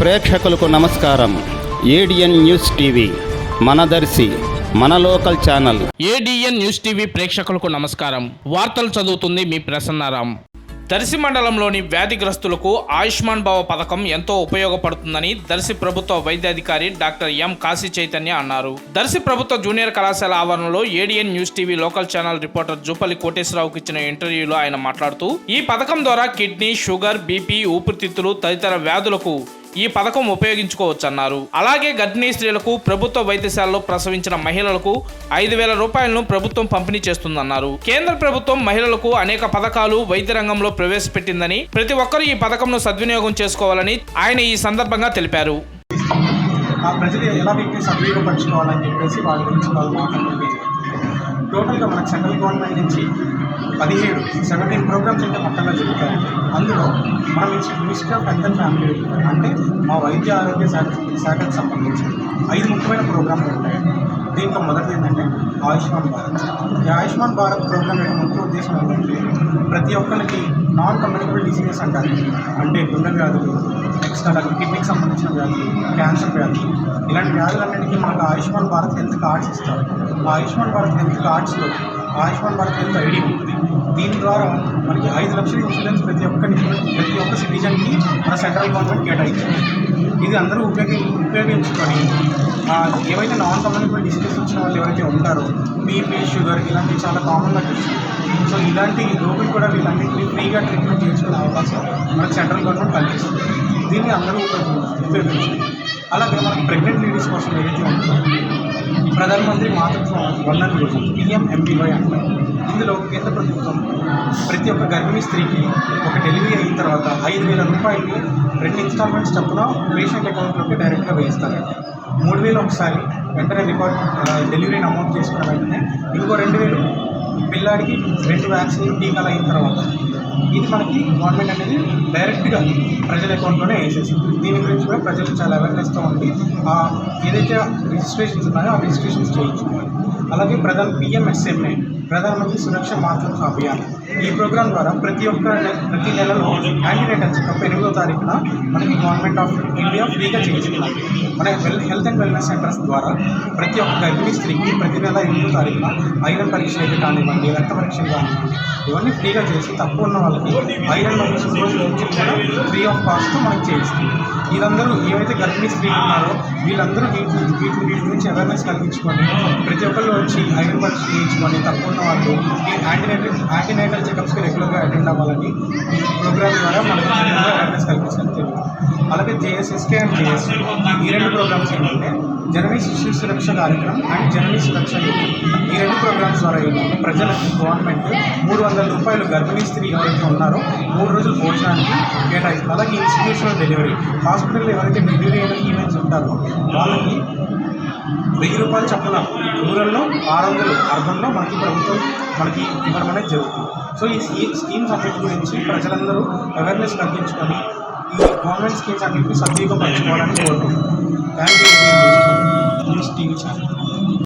ప్రేక్షకులకు నమస్కారం. ADN news TV మనదర్శి మన local channel. ADN news TV ప్రేక్షకులకు నమస్కారం. వార్తలు చదువుతుంది మీ ప్రసన్నారాం. దర్శి మండలంలోని వ్యాధిగ్రస్తులకు ఆయుష్మాన్ భవ పథకం ఎంతో ఉపయోగపడుతుందని దర్శి ప్రభుత్వ వైద్యాధికారి డాక్టర్ ఎం కాశీ చైతన్య అన్నారు. దర్శి ప్రభుత్వ జూనియర్ కళాశాల ఆవరణలో ADN news TV local channel reporter Jupalli కోటేశ్వరరావుకి ఇచ్చిన ఇంటర్వ్యూలో ఆయన మాట్లాడుతూ ఈ పథకం ద్వారా కిడ్నీ షుగర్ బీపీ ఊపిరితిత్తులు తదితర వ్యాధులకు ఈ పథకం ఉపయోగించుకోవచ్చన్నారు. అలాగే గర్భిణీ స్త్రీలకు ప్రభుత్వ వైద్యశాలలో ప్రసవించిన మహిళలకు ఐదు వేల రూపాయలను ప్రభుత్వం పంపిణీ చేస్తుందన్నారు. కేంద్ర ప్రభుత్వం మహిళలకు అనేక పథకాలు వైద్య రంగంలో ప్రవేశపెట్టిందని ప్రతి ఒక్కరూ ఈ పథకంను సద్వినియోగం చేసుకోవాలని ఆయన ఈ సందర్భంగా తెలిపారు. ఆ ప్రజలు ఎలా వీటిని సద్వినియోగపరచుకోవాలని చెప్పేసి వాళ్ళ గురించి వాళ్ళు మాట్లాడుతుంది టోటల్గా మన సెంట్రల్ గవర్నమెంట్ నుంచి పదిహేడు సెవెంటీన్ ప్రోగ్రామ్స్ అంటే మొత్తంగా జరుగుతాయి అందులో మనం ministry of health and family అంటే మా వైద్య ఆరోగ్య శాఖ శాఖకు సంబంధించి ఐదు ముఖ్యమైన ప్రోగ్రాంలు ఉంటాయి. దీంట్లో మొదటిది ఏంటంటే ఆయుష్మాన్ భారత్. ఈ ఆయుష్మాన్ భారత్ ప్రోగ్రామ్ యొక్క ముఖ్య ఉద్దేశం ఏంటంటే ప్రతి ఒక్కరికి నాన్ కమ్యూనికబుల్ డిసీజెస్ అంటారు. అంటే గుండె వ్యాధులు నెక్స్ట్ అలాగే కిడ్నీకి సంబంధించిన వ్యాధులు క్యాన్సర్ వ్యాధులు. ఇలాంటి వ్యాధులన్నింటికీ మనకు ఆయుష్మాన్ భారత్ హెల్త్ కార్డ్స్ ఇస్తారు. ఆ ఆయుష్మాన్ భారత్ హెల్త్ కార్డ్స్లో ఆయుష్మాన్ భారత్ హెల్త్ ఐడి ఉంటుంది. దీని ద్వారా మనకి ఐదు లక్షల ఇన్సూరెన్స్ ప్రతి ఒక్కరికి ప్రతి ఒక్క సిటిజన్కి మన సెంట్రల్ గవర్నమెంట్ కేటాయించింది. ఇది అందరూ ఉపయోగి ఉపయోగించుకొని ఏవైతే నాన్ కమ్యూనికబుల్ డిసీజెస్ వచ్చిన వాళ్ళు ఎవరైతే ఉంటారో బీపీ షుగర్ ఇలాంటివి చాలా కామన్గా చూస్తాం సో ఇలాంటి రోగులు కూడా వీళ్ళన్నింటినీ ఫ్రీగా ట్రీట్మెంట్ చేయించుకునే అవకాశం మనకు సెంట్రల్ గవర్నమెంట్ కల్పిస్తుంది. దీన్ని అందరూ ఉపయోగించు- ఉపయోగించాలి అలాగే మనకి ప్రెగ్నెంట్ లేడీస్ ప్రధానమంత్రి మాతృత్వ వందన యోజన పిఎంఎంబీవై అంటారు ఇందులో కేంద్ర ప్రభుత్వం ప్రతి ఒక్క గర్భిణీ స్త్రీకి ఒక డెలివరీ అయిన తర్వాత ఐదు వేల రూపాయలు రెండు ఇన్స్టాల్మెంట్స్ చొప్పున పేషెంట్ అకౌంట్లోకి డైరెక్ట్గా వేయిస్తారండి మూడు వేలు ఒకసారి వెంటనే రికార్డ్ డెలివరీ అమౌంట్ చేసుకున్న వెంటనే ఇంకో రెండు వేలు పిల్లాడికి రెండు వ్యాక్సిన్ టీకాలు అయిన తర్వాత ఇది మనకి గవర్నమెంట్ అనేది డైరెక్ట్గా ప్రజల అకౌంట్లోనే వేసేసింది దీని గురించి కూడా ప్రజలు చాలా అవేర్నెస్తో ఉండి ఏదైతే రిజిస్ట్రేషన్స్ ఉన్నాయో ఆ రిజిస్ట్రేషన్స్ చేయించుకోవాలి అలాగే ప్రధాన పిఎంఎస్ఎంఏ ప్రధానమంత్రి సురక్ష మాతృత్వ అభియాన్. ఈ ప్రోగ్రాం ద్వారా ప్రతి ఒక్క ప్రతి నెలలో యాంటీనేటల్ చెకప్ ఎనిమిదో తారీఖున మనకి గవర్నమెంట్ ఆఫ్ ఇండియా ఫ్రీగా చేయించుకున్నాం. మన health health and wellness centres ద్వారా ప్రతి ఒక్క గర్భిణీ స్త్రీకి ప్రతి నెల ఎనిమిదో తారీఖున ఐరన్ పరీక్షలు అయితే కానివ్వండి రక్త పరీక్షలు కానివ్వండి ఇవన్నీ ఫ్రీగా చేసి తక్కువ ఉన్న వాళ్ళకి ఐరన్ మరియు సుగోజ్ నుంచి కూడా ఫ్రీ ఆఫ్ కాస్ట్ మనకి చేయిస్తుంది. వీళ్ళందరూ ఏవైతే గర్భిణీ స్త్రీలు ఉన్నారో వీళ్ళందరూ వీటి వీటి వీటి గురించి అవేర్నెస్ కలిగించుకొని ప్రతి ఒక్కళ్ళు వచ్చి ఐరన్ పరీక్ష చేయించుకొని తక్కువ ఉన్న వాళ్ళు ఈ యాంటీనేటల్ యాంటీనేటల్ చెకప్స్కి రెగ్యులర్గా అటెండ్ అవ్వాలని ఈ ప్రోగ్రామ్ ద్వారా మనకు అవేర్నెస్ కల్పించడం తెలియదు అలాగే జేఎస్ఎస్కే అండ్ జేఎస్ ఈ రెండు ప్రోగ్రామ్స్ ఏంటంటే జననీ శిశు సురక్ష కార్యక్రమం అండ్ జననీ సురక్ష ఈ రెండు ప్రోగ్రామ్స్ ద్వారా ఏంటంటే ప్రజలకు గవర్నమెంట్ మూడు వందల రూపాయలు గర్భిణీ స్త్రీ ఎవరైతే ఉన్నారో మూడు రోజులు భోజనానికి కేటాయిస్తారు. అలాగే ఇన్స్టిట్యూషనల్ డెలివరీ హాస్పిటల్లో ఎవరైతే డెలివరీ అయిన ఈవెంట్స్ ఉంటారో వాళ్ళకి వెయ్యి రూపాయలు చొప్పున రూరల్లో ఆరు వందలు అర్బన్లో మనకి ప్రభుత్వం మనకి ఇవ్వడం అనేది జరుగుతుంది. సో ఈ స్కీమ్ స్కీమ్స్ గురించి ప్రజలందరూ అవేర్నెస్ కల్పించుకొని ఈ గవర్నమెంట్ స్కీమ్స్ అన్నింటినీ సద్వినియోగపరచుకోవాలని కోరుకుంటున్నాను thank you news TV channel.